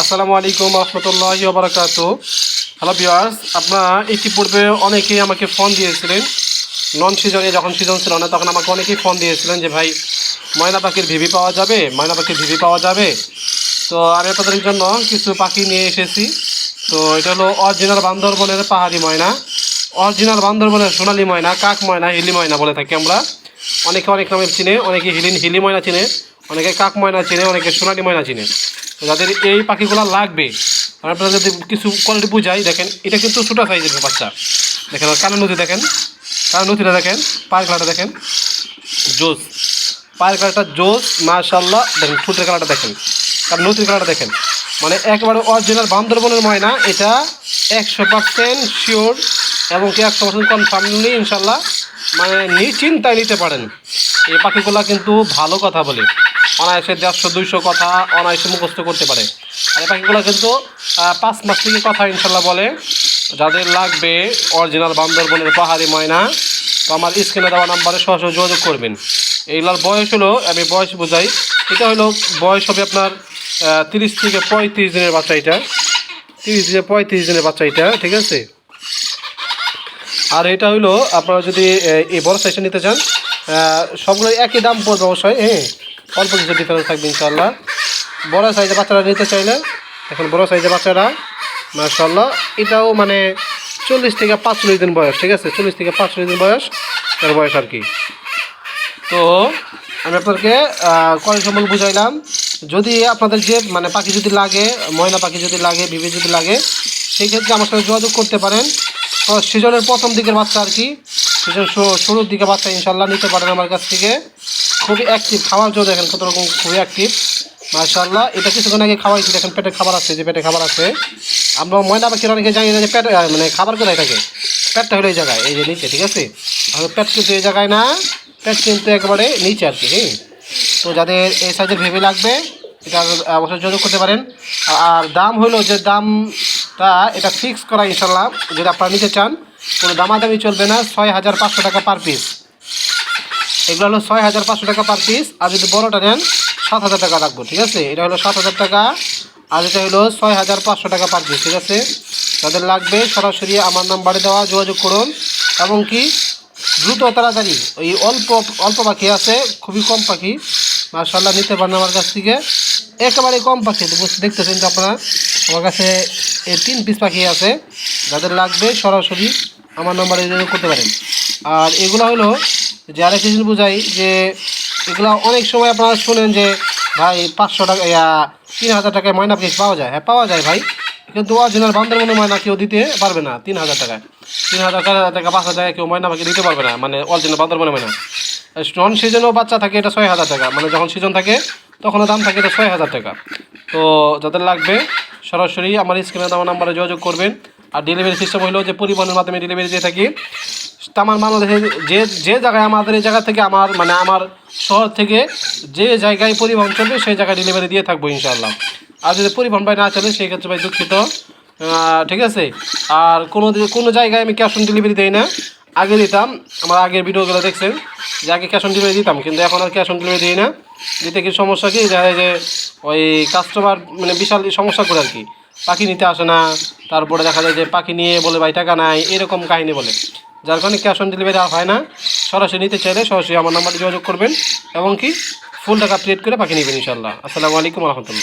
আসসালামু আলাইকুম রহমতুল্লাহ বারাকাত হ্যালো বিয়ার্স আপনারা ইতিপূর্বে অনেকেই আমাকে ফোন দিয়েছিলেন। নন সিজনে যখন সিজন ছিল না, তখন আমাকে অনেকেই ফোন দিয়েছিলেন যে, ভাই, ময়না পাখির ভিভি পাওয়া যাবে? ময়না পাখির ভিভি পাওয়া যাবে? তো আমি আপনাদের জন্য কিছু পাখি নিয়ে এসেছি। তো এটা হলো অরিজিনাল বান্দরবনের পাহাড়ি ময়না। অরিজিনাল বান্দরবনের সোনালি ময়না, কাক ময়না, হিলি ময়না বলে থাকি আমরা। অনেকে অনেক নামে চিনে, অনেকে হিলি হিলি ময়না চিনে, অনেকে কাক ময়না চিনে, অনেকে সোনালি ময়না চিনে। যাদের এই পাখিগুলো লাগবে আপনারা যদি কিছু কোয়ালিটি বুঝাই, দেখেন, এটা কিন্তু ছোটো সাইজের বাচ্চা। দেখেন, আর কানের নদী দেখেন কানের নদীটা দেখেন পায়ের কালারটা দেখেন, জোস। পায়ের কালারটা জোস মাশাল্লাহ দেখেন ফুটের কালারটা দেখেন, আর নদীর কালারটা দেখেন। মানে একেবারে অরিজিনাল বান্দরবনের ময়না, এটা একশো পার্সেন্ট শিওর এবং কি একশো পার্সেন্ট কনফার্মলি ইনশাল্লাহ মানে নিশ্চিন্তায় নিতে পারেন। এই পাখিগুলো কিন্তু ভালো কথা বলে। অনায়াসে দেড়শো, দুইশো কথা অনায়াসে মুখস্থ করতে পারে। আর পাখিগুলো কিন্তু পাঁচ মাস থেকে কথা ইনশাল্লাহ বলে। যাদের লাগবে অরিজিনাল বান্দরবনের পাহাড়ি ময়না, তো আমার স্ক্রিনে দেওয়া নাম্বারে সরাসরি যোগাযোগ করবেন। এইগুলোর বয়স হলো, আমি বয়স বোঝাই, এটা হলো বয়স হবে আপনার তিরিশ থেকে পঁয়ত্রিশ দিনের বাচ্চা এটা। তিরিশ থেকে পঁয়ত্রিশ দিনের বাচ্চা এটা, ঠিক আছে? আর এটা হলো, আপনারা যদি এই বড় সাইজটা নিতে চান সবগুলো একই দাম পড়বে অবশ্যই হ্যাঁ? অল্প কিছু ডিফারেন্স থাকবে ইনশাল্লাহ বড় সাইজের বাচ্চারা নিতে চাইলে, এখন বড় সাইজের বাচ্চারা মাশাল্লাহ এটাও মানে চল্লিশ থেকে পাঁচচল্লিশ দিন বয়স, ঠিক আছে? চল্লিশ থেকে পাঁচচল্লিশ দিন বয়স, এর বয়স আর কি। তো আমি আপনাদেরকে কোয়ালিটি সম্বন্ধে বুঝাইলাম। যদি আপনাদের যে মানে পাখি যদি লাগে, ময়না পাখি যদি লাগে, বিবে যদি লাগে, সেই ক্ষেত্রে আমার সাথে যোগাযোগ করতে পারেন। তো সিজনের প্রথম দিকের বাচ্চা আর কি সিজন শুরুর দিকে বাচ্চা ইনশাল্লাহ নিতে পারেন আমার কাছ থেকে। খুবই অ্যাক্টিভ খাওয়ার জন্য দেখেন কত রকম খুবই অ্যাক্টিভ মাশাল্লাহ এটা কিছুক্ষণ আগে খাওয়াইছি, দেখেন পেটে খাবার আছে, যে পেটে খাবার আছে। আমরা ময়না পাখির অনেকে জানি না যে পেটে মানে খাবার কোথায় থাকে। পেটটা হলো এই জায়গায়, এই যে নিচে, ঠিক আছে? আর পেট কিন্তু এই জায়গায় না, পেট কিন্তু একেবারে নিচে আর কি হ্যাঁ তো যাদের এই সাইজের ভেবে লাগবে, এটা অবশ্যই যোগাযোগ করতে পারেন। আর দাম হলো যে দামটা এটা ফিক্স করা ইনশাল্লাহ যদি আপনারা নিতে চান, কোনো দামাদামি চলবে না, ছয় হাজার পাঁচশো টাকা পার পিস এগুলো হলো ছয় হাজার পাঁচশো টাকা পার পিস আর যদি বড়োটা নেন সাত হাজার টাকা রাখব, ঠিক আছে? এটা হলো সাত হাজার টাকা। আর এটা হলো ছয় হাজার পাঁচশো টাকা পার পিস ঠিক আছে? যাদের লাগবে, সরাসরি আমার নাম্বারে দেওয়া যোগাযোগ করুন। এবং কি, দ্রুত তাড়াতাড়ি, ওই অল্প অল্প পাখি আছে, খুবই কম পাখি। মার্শাল্লাহ নিতে পারেন আমার কাছ থেকে। একেবারে কম পাখি দেখতেছেন তো আপনারা? আমার কাছে এই তিন পিস পাখি আছে। যাদের লাগবে, সরাসরি আমার নাম্বারে যোগাযোগ করতে পারেন। আর এগুলো হলো যে আরেকটা জিনিস বোঝাই যে এগুলো অনেক সময় আপনারা শোনেন যে, ভাই, পাঁচশো টাকা তিন হাজার টাকায় ময়না পিস পাওয়া যায়। হ্যাঁ পাওয়া যায় ভাই। কিন্তু অরিজিনাল বান্দরবনের ময়না কেউ দিতে পারবে না তিন হাজার টাকায়। তিন হাজার, চার হাজার টাকা, পাঁচ হাজার টাকা কেউ ময়না পাখি দিতে পারবে না মানে অরিজিনাল বান্দরবনের ময়না। নন সিজনও বাচ্চা থাকে, এটা ছয় হাজার টাকা। মানে যখন সিজন থাকে, তখনও দাম থাকে এটা ছয় হাজার টাকা। তো যাদের লাগবে, সরাসরি আমার স্ক্রিনে দেওয়া নাম্বারে যোগাযোগ করবেন। আর ডেলিভারি সিস্টেম হলো যে পরিবহনের মাধ্যমে ডেলিভারি দিয়ে থাকি। আমার বাংলাদেশে যে যে জায়গায় আমাদের এই জায়গা থেকে আমার মানে আমার শহর থেকে যে জায়গায় পরিবহন চলবে সেই জায়গায় ডেলিভারি দিয়ে থাকব ইনশাআল্লাহ। আর যদি পরিবহন ভাই না চলে, সেই ক্ষেত্রে ভাই দুঃখিত। ঠিক আছে? আর কোনো কোনো জায়গায় আমি ক্যাশ অন ডেলিভারি দিই না। আগে দিতাম, আমার আগের ভিডিওগুলো দেখছেন, যে আগে ক্যাশ অন ডেলিভারি দিতাম, কিন্তু এখন আর ক্যাশ অন ডেলিভারি দিই না। দিতে কি সমস্যা কি? দেখা যায় যে ওই কাস্টমার মানে বিশাল সমস্যা করে আর কি। পাখি নিতে আসে না, তারপরে দেখা যায় যে পাখি নিয়ে বলে, ভাই, টাকা নাই, এরকম কাহিনী বলে। যার কারণে ক্যাশ অন ডেলিভারি হয় না। সরাসরি নিতে চাইলে সরাসরি আমার নাম্বারে যোগাযোগ করবেন এবং কি ফুল টাকা প্লেট করে পাখি নেবেন ইনশাল্লাহ আসসালামু আলাইকুম রহমতুল্লাহ।